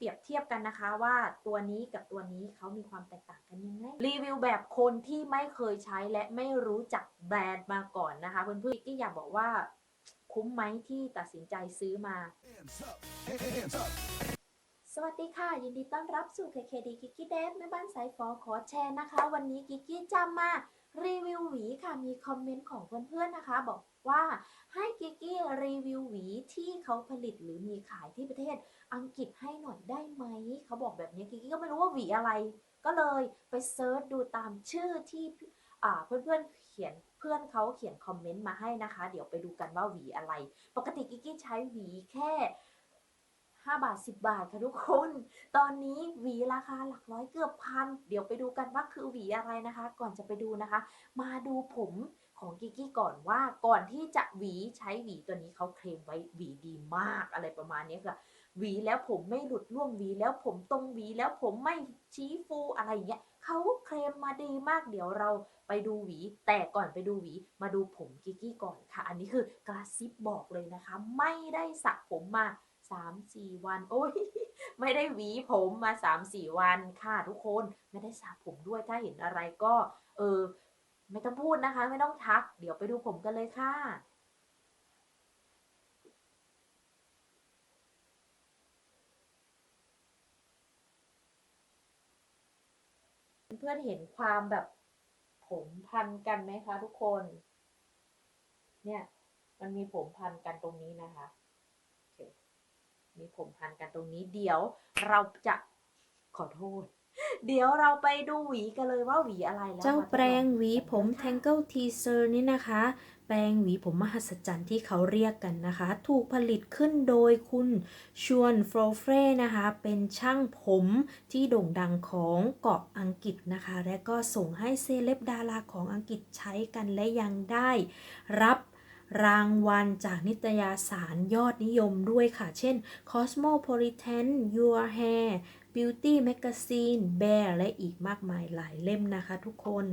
เปรียบเทียบกันนะคะว่าตัวนี้กับตัวนี้เขามีความแตกต่างกันยังไงรีวิวแบบคนที่ไม่เคยใช้และไม่รู้จักแบรนด์มาก่อนนะคะเพื่อนๆกี้อยากบอกว่าคุ้มไหมที่ตัดสินใจซื้อมา Hands up, hands up. สวัสดีค่ะ ยินดีต้อนรับสู่ KKD กิกกี้เดฟแม่บ้านสายฟอขอแชร์นะคะ วันนี้กิกกี้จะมา รีวิวหวีค่ะมีคอมเมนต์ของเพื่อนๆนะคะ บอกว่าให้กิกกี้รีวิวหวีที่เขาผลิตหรือมีขายที่ประเทศอังกฤษให้หน่อยได้ไหมเขาบอกแบบนี้กิกกี้ก็ไม่รู้ว่าหวีอะไร ก็เลยไปเซิร์ชดูตามชื่อที่เพื่อนๆเขียนเพื่อนเขาเขียนคอมเมนต์มาให้นะคะ เดี๋ยวไปดูกันว่าหวีอะไร ปกติกิกกี้ใช้หวีแค่ 5 บาท 10 บาทค่ะทุกคน ตอนนี้หวีราคาหลักร้อยเกือบพัน เดี๋ยวไปดูกันว่าคือหวีอะไรนะคะ ก่อนจะไปดูนะคะ มาดูผมของกิกกี้ก่อนว่าก่อนที่จะหวีใช้หวีตัวนี้เขาเคลมไว้หวีดีมากอะไรประมาณนี้ค่ะหวีแล้วผมไม่หลุดร่วงหวีแล้วผมตรงหวีแล้วผมไม่ชี้ฟูอะไรอย่างเงี้ยเขาเคลมมาดีมากเดี๋ยวเราไปดูหวี แต่ก่อนไปดูหวี มาดูผมกิกกี้ก่อนค่ะ อันนี้คือกระซิบบอกเลยนะคะ ไม่ได้สระผมมา สามสี่วัน โอ้ยไม่ได้หวีผมมาสามสี่วันค่ะทุกคนไม่ได้สระผมด้วยถ้าเห็นอะไรก็ เออ ไม่ต้องพูดนะคะ ไม่ต้องทัก เดี๋ยวไปดูผมกันเลยค่ะเพื่อนเห็นความแบบผมพันกันไหมคะทุกคน เนี่ย มันมีผมพันกันตรงนี้นะคะ มีผมพันกันตรงนี้ เดี๋ยวเราจะขอโทษ เดี๋ยวเราไปดูหวีกันเลยว่าหวีอะไรแล้วเจ้าแปรงหวีผมกันค่ะ Tangle Teaser นี่นะคะ แปรงหวีผมมหัศจรรย์ที่เขาเรียกกันนะคะ ถูกผลิตขึ้นโดยคุณชวนโฟรเฟรนะคะ เป็นช่างผมที่โด่งดังของเกาะอังกฤษนะคะ และก็ส่งให้เซเลบดาราของอังกฤษใช้กันและยังได้ รับ รางวัลจากนิตยสารยอดนิยมด้วยค่ะ เช่น Cosmopolitan Your Hair Beauty Magazine Bear และอีกมากมายหลายเล่มนะคะทุกคน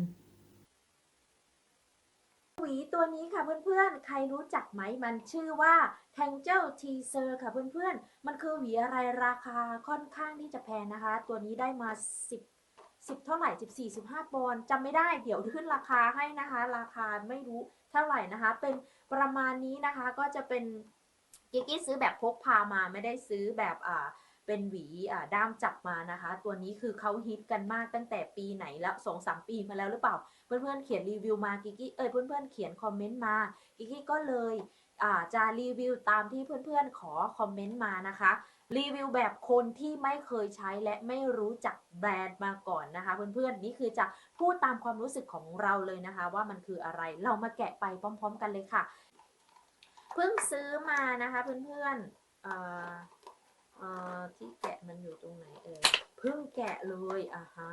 หวีตัวนี้ค่ะเพื่อนๆ ใครรู้จักไหมมันชื่อว่า Tangle Teaser ค่ะเพื่อนๆ มันคือหวีอะไรราคาค่อนข้างที่จะแพงนะคะ ตัวนี้ได้มา 10 10เท่าไหร่14 15ปอนด์จำไม่ได้เดี๋ยวขึ้นราคาให้นะคะ ราคาไม่รู้เท่าไหร่นะคะ เป็น ประมาณนี้นะคะก็จะเป็นกิกกี้ซื้อแบบพกพามาไม่ได้ซื้อแบบอ่าเป็นหวีอ่าด้ามจับมานะคะ ตัวนี้คือเขาฮิตกันมากตั้งแต่ปีไหนแล้วสองสามปีมาแล้วหรือเปล่า เพื่อนๆเขียนรีวิวมากิกกี้เอ้ยเพื่อนๆเขียนคอมเมนต์มากิกกี้ก็เลยอ่าจะรีวิวตามที่เพื่อนๆขอคอมเมนต์มานะคะ รีวิวแบบคนที่ไม่เคยใช้และไม่รู้จักแบรนด์มาก่อนนะคะ เพื่อนๆนี่คือจะพูดตามความรู้สึกของเราเลยนะคะ ว่ามันคืออะไรเรามาแกะไปพร้อม ๆ กันเลยค่ะเพิ่งซื้อมานะคะเพื่อนๆที่แกะมันอยู่ตรงไหนเอ่ยเพิ่งแกะเลยอะฮะ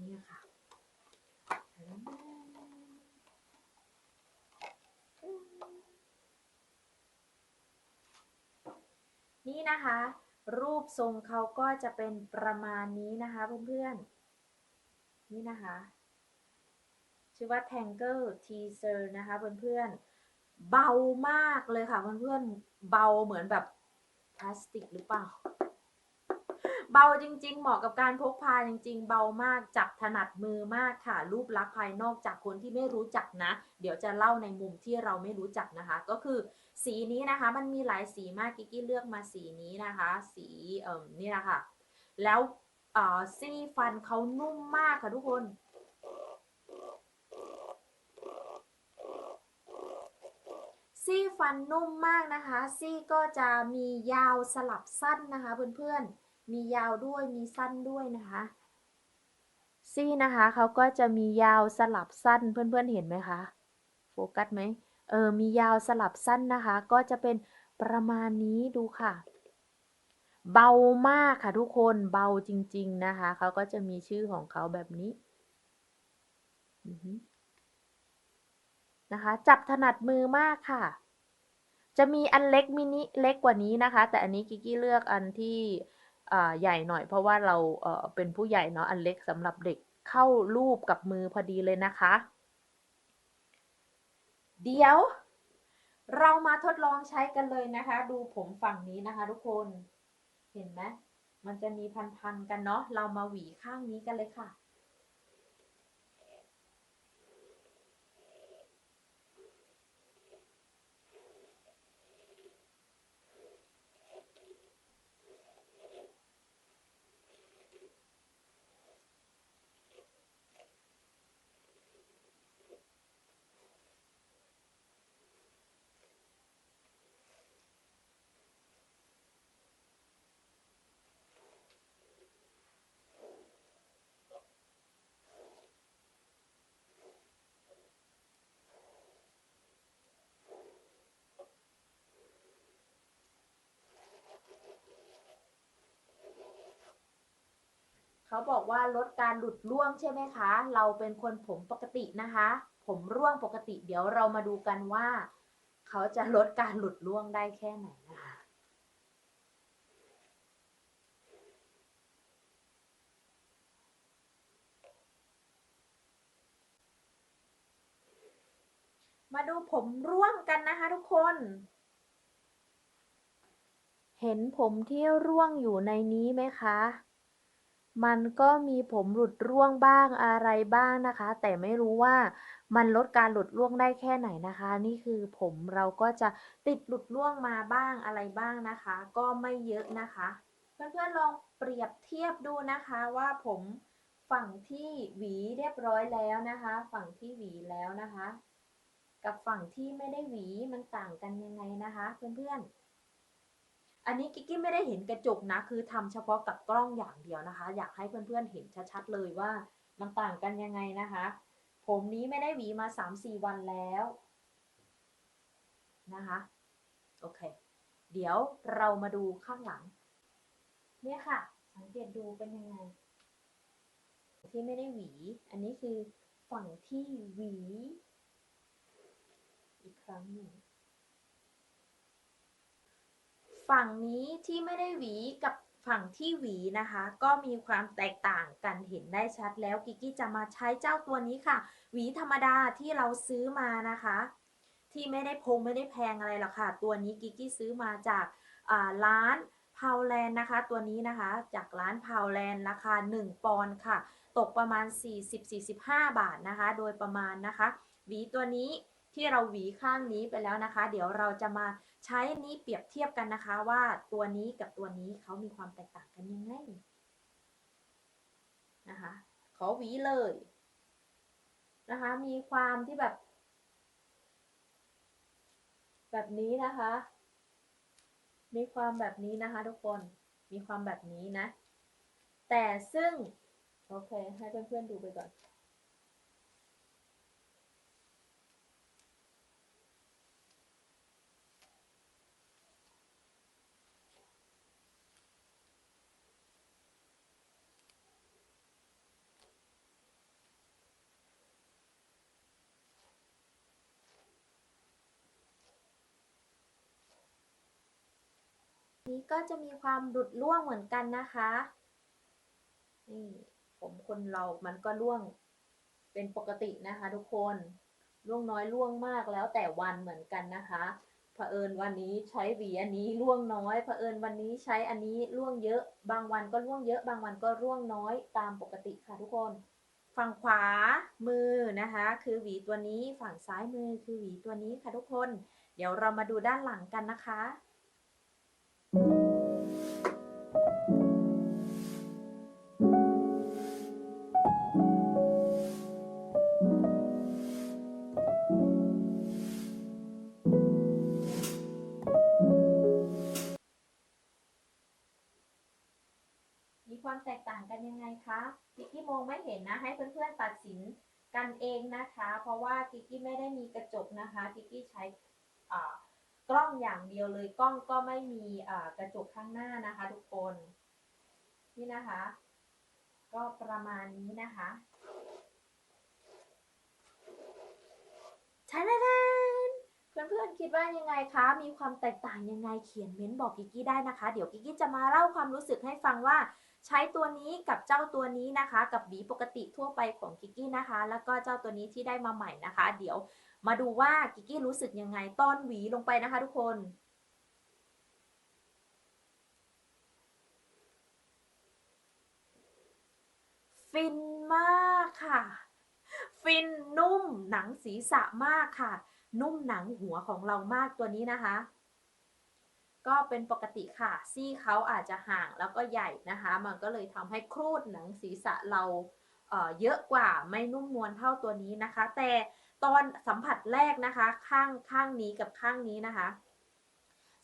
นี่ค่ะ นี่นะคะ รูปทรงเขาก็จะเป็นประมาณนี้นะคะเพื่อนๆ นี่นะคะ ชื่อว่า Tangle Teaser นะคะเพื่อนๆ เบามากเลยค่ะเพื่อนๆ เบาเหมือนแบบพลาสติกหรือเปล่า เบาจริง ๆ เหมาะกับการพกพาจริง ๆ เบามากจับถนัดมือมากค่ะ รูปลักษณ์ภายนอกจากคนที่ไม่รู้จักนะ เดี๋ยวจะเล่าในมุมที่เราไม่รู้จักนะคะ ก็คือสีนี้นะคะ มันมีหลายสีมากกิกกี้เลือกมาสีนี้นะคะ สีเอ่อนี่นะคะแล้วเอ่อซี่ฟันเขานุ่มมากค่ะทุกคนซี่ฟันนุ่มมากนะคะ ซี่ก็จะมียาวสลับสั้นนะคะเพื่อนๆ มียาวด้วยมีสั้นด้วยนะคะซี่นะคะเขาก็จะมียาวสลับสั้นเพื่อนๆเห็นไหมคะโฟกัสไหมเออมียาวสลับสั้นนะคะ ก็จะเป็นประมาณนี้ดูค่ะ เบามากค่ะทุกคนเบาจริง ๆนะคะเขาก็จะมีชื่อของเขาแบบนี้นะคะ จับถนัดมือมากค่ะ จะมีอันเล็กมินิเล็กกว่านี้นะคะ แต่อันนี้กิกกี้เลือกอันที่ ใหญ่หน่อย เพราะว่าเราเอ่อเป็นผู้ใหญ่เนาะอันเล็กสำหรับเด็กเข้ารูปกับมือพอดีเลยนะคะ เดี๋ยว เรามาทดลองใช้กันเลยนะคะ ดูผมฝั่งนี้นะคะ ทุกคนเห็นไหมมันจะมีพันๆกันเนาะเรามาหวีข้างนี้กันเลยค่ะ เขาบอกว่าลดการหลุดร่วงใช่ไหมคะ เราเป็นคนผมปกตินะคะ ผมร่วงปกติ เดี๋ยวเรามาดูกันว่า เขาจะลดการหลุดร่วงได้แค่ไหนนะคะมาดูผมร่วงกันนะคะทุกคน เห็นผมที่ร่วงอยู่ในนี้ไหมคะ มันก็มีผมหลุดร่วงบ้างอะไรบ้างนะคะ แต่ไม่รู้ว่ามันลดการหลุดร่วงได้แค่ไหนนะคะ นี่คือผมเราก็จะติดหลุดร่วงมาบ้างอะไรบ้างนะคะ ก็ไม่เยอะนะคะ เพื่อนๆลองเปรียบเทียบดูนะคะว่าผมฝั่งที่หวีเรียบร้อยแล้วนะคะ ฝั่งที่หวีแล้วนะคะ กับฝั่งที่ไม่ได้หวีมันต่างกันยังไงนะคะ เพื่อนๆ อันนี้กิ๊กกี้ไม่ได้เห็นกระจกนะ คือทำเฉพาะกับกล้องอย่างเดียวนะคะ อยากให้เพื่อนๆเห็นชัดๆเลยว่ามันต่างกันยังไงนะคะ ผมนี้ไม่ได้หวีมาสามสี่วันแล้วนะคะโอเค เดี๋ยวเรามาดูข้างหลัง เนี่ยค่ะ สังเกตดูเป็นยังไง ที่ไม่ได้หวี อันนี้คือฝั่งที่หวี อีกครั้งหนึ่ง ฝั่งนี้ที่ไม่ได้หวีกับฝั่งที่หวีนะคะ ก็มีความแตกต่างกันเห็นได้ชัดแล้วกิกกี้จะมาใช้เจ้าตัวนี้ค่ะ หวีธรรมดาที่เราซื้อมานะคะ ที่ไม่ได้พงไม่ได้แพงอะไรหรอกค่ะ ตัวนี้กิกกี้ซื้อมาจากอ่าร้านพาวแลนด์นะคะ ตัวนี้นะคะจากร้านพาวแลนด์ราคา 1 ปอนด์ค่ะ ตกประมาณ 40-45 บาทนะคะ โดยประมาณนะคะ หวีตัวนี้ที่เราหวีข้างนี้ไปแล้วนะคะ เดี๋ยวเราจะมา ใช้นี้เปรียบเทียบกันนะคะว่าตัวนี้กับตัวนี้เขามีความแตกต่างกันยังไงนะคะ ขอหวีเลยนะคะ มีความที่แบบ แบบนี้นะคะ มีความแบบนี้นะคะทุกคนมีความแบบนี้นะ แต่ซึ่ง โอเค ให้เพื่อนๆดูไปก่อน นี้ก็จะมีความหลุดร่วงเหมือนกันนะคะ นี่ผมคนเรามันก็ร่วงเป็นปกตินะคะทุกคนร่วงน้อยร่วงมากแล้วแต่วันเหมือนกันนะคะเผอิญวันนี้ใช้หวีอันนี้ร่วงน้อยเผอิญวันนี้ใช้อันนี้ร่วงเยอะ บางวันก็ร่วงเยอะ บางวันก็ร่วงน้อยตามปกติค่ะทุกคน ฝั่งขวามือนะคะ คือหวีตัวนี้ฝั่งซ้ายมือคือหวีตัวนี้ค่ะทุกคน เดี๋ยวเรามาดูด้านหลังกันนะคะ มีความแตกต่างกันยังไงคะกิกกี้มองไม่เห็นนะ ให้เพื่อนๆตัดสินกันเองนะคะ เพราะว่ากิกกี้ไม่ได้มีกระจกนะคะกิกกี้ใช้อ่า กล้องอย่างเดียวเลยกล้องก็ไม่มีกระจกข้างหน้านะคะ ทุกคน นี่นะคะ ก็ประมาณนี้นะคะชาดาดนเพื่อนๆคิดว่ายังไงคะ มีความแตกต่างยังไงเขียนเม้นต์บอกกิกกี้ได้นะคะ เดี๋ยวกิกกี้จะมาเล่าความรู้สึกให้ฟังว่าใช้ตัวนี้กับเจ้าตัวนี้นะคะ กับหวีปกติทั่วไปของกิกกี้นะคะ แล้วก็เจ้าตัวนี้ที่ได้มาใหม่นะคะ เดี๋ยว มาดูว่ากิกกี้รู้สึกยังไงตอนหวีลงไปนะคะทุกคนฟินมากค่ะ ฟินนุ่มหนังศีรษะมากค่ะ นุ่มหนังหัวของเรามากตัวนี้นะคะ ก็เป็นปกติค่ะ ซี่เขาอาจจะห่างแล้วก็ใหญ่นะคะ มันก็เลยทำให้ครูดหนังศีรษะเราเเยอะกว่าไม่นุ่มนวลเท่าตัวนี้นะคะ แต่ ตอนสัมผัสแรกนะคะ ข้างข้างนี้กับข้างนี้นะคะ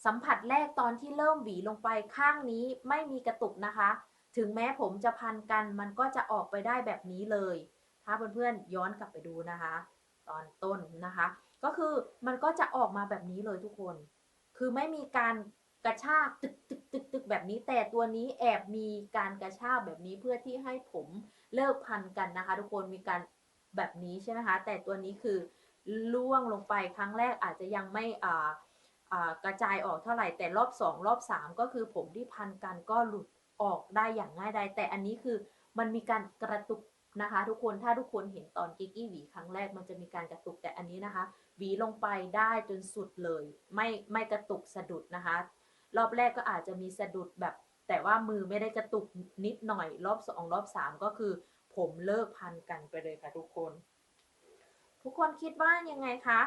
สัมผัสแรกตอนที่เริ่มหวีลงไปข้างนี้ไม่มีกระตุกนะคะ ถึงแม้ผมจะพันกันมันก็จะออกไปได้แบบนี้เลย ถ้าเพื่อนๆย้อนกลับไปดูนะคะ ตอนต้นนะคะ ก็คือมันก็จะออกมาแบบนี้เลยทุกคน คือไม่มีการกระชากตึกตึกตึกตึกแบบนี้แต่ตัวนี้แอบมีการกระชากแบบนี้เพื่อที่ให้ผมเลิกพันกันนะคะ ทุกคนมีการ แบบนี้ใช่ไหมคะ แต่ตัวนี้คือล่วงลงไปครั้งแรกอาจจะยังไม่กระจายออกเท่าไหร่ แต่รอบสองรอบสามก็คือผมที่พันกันก็หลุดออกได้อย่างง่ายดายแต่อันนี้คือมันมีการกระตุกนะคะ ทุกคนถ้าทุกคนเห็นตอนกิกกี้หวีครั้งแรกมันจะมีการกระตุกแต่อันนี้นะคะหวีลงไปได้จนสุดเลย ไม่ไม่กระตุกสะดุดนะคะ รอบแรกก็อาจจะมีสะดุดแบบ แต่ว่ามือไม่ได้กระตุกนิดหน่อย รอบสองรอบสามก็คือ ผมเลิกพันกันไปเลยค่ะทุกคน ทุกคนคิดว่ายังไงคะ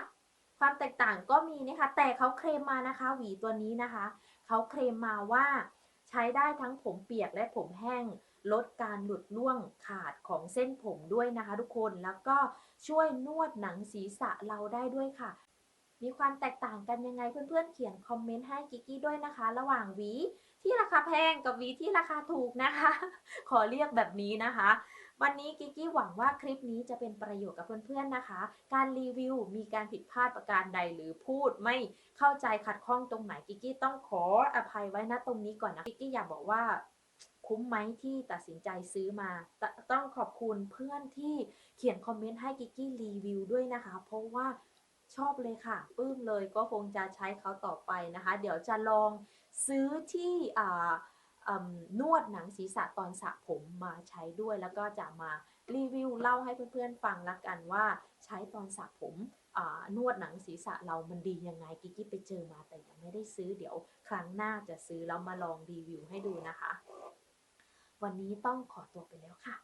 ความแตกต่างก็มีนะคะ แต่เขาเคลมมานะคะ หวีตัวนี้นะคะ เขาเคลมมาว่าใช้ได้ทั้งผมเปียกและผมแห้ง ลดการหลุดร่วงขาดของเส้นผมด้วยนะคะ ทุกคน แล้วก็ช่วยนวดหนังศีรษะเราได้ด้วยค่ะ มีความแตกต่างกันยังไงเพื่อนๆ เขียนคอมเมนต์ให้กิกกี้ด้วยนะคะ ระหว่างหวีที่ราคาแพงกับหวีที่ราคาถูกนะคะ ขอเรียกแบบนี้นะคะ วันนี้กิกกี้หวังว่าคลิปนี้จะเป็นประโยชน์กับเพื่อนๆนะคะ การรีวิวมีการผิดพลาดประการใดหรือพูดไม่เข้าใจขัดข้องตรงไหนกิกกี้ต้องขออภัยไว้ณตรงนี้ก่อนนะกิกกี้อยากบอกว่าคุ้มไหมที่ตัดสินใจซื้อมาตต้องขอบคุณเพื่อนที่เขียนคอมเมนต์ให้กิกกี้รีวิวด้วยนะคะ เพราะว่าชอบเลยค่ะปลื้มเลยก็คงจะใช้เขาต่อไปนะคะ เดี๋ยวจะลองซื้อที่อ่า นวดหนังศีรษะตอนสระผมมาใช้ด้วย แล้วก็จะมารีวิวเล่าให้เพื่อนๆฟังละกันว่า ใช้ตอนสระผมนวดหนังศีรษะเรามันดียังไงกิ๊กไปเจอมาแต่ยังไม่ได้ซื้อเดี๋ยวครั้งหน้าจะซื้อแล้วมาลองรีวิวให้ดูนะคะ วันนี้ต้องขอตัวไปแล้วค่ะ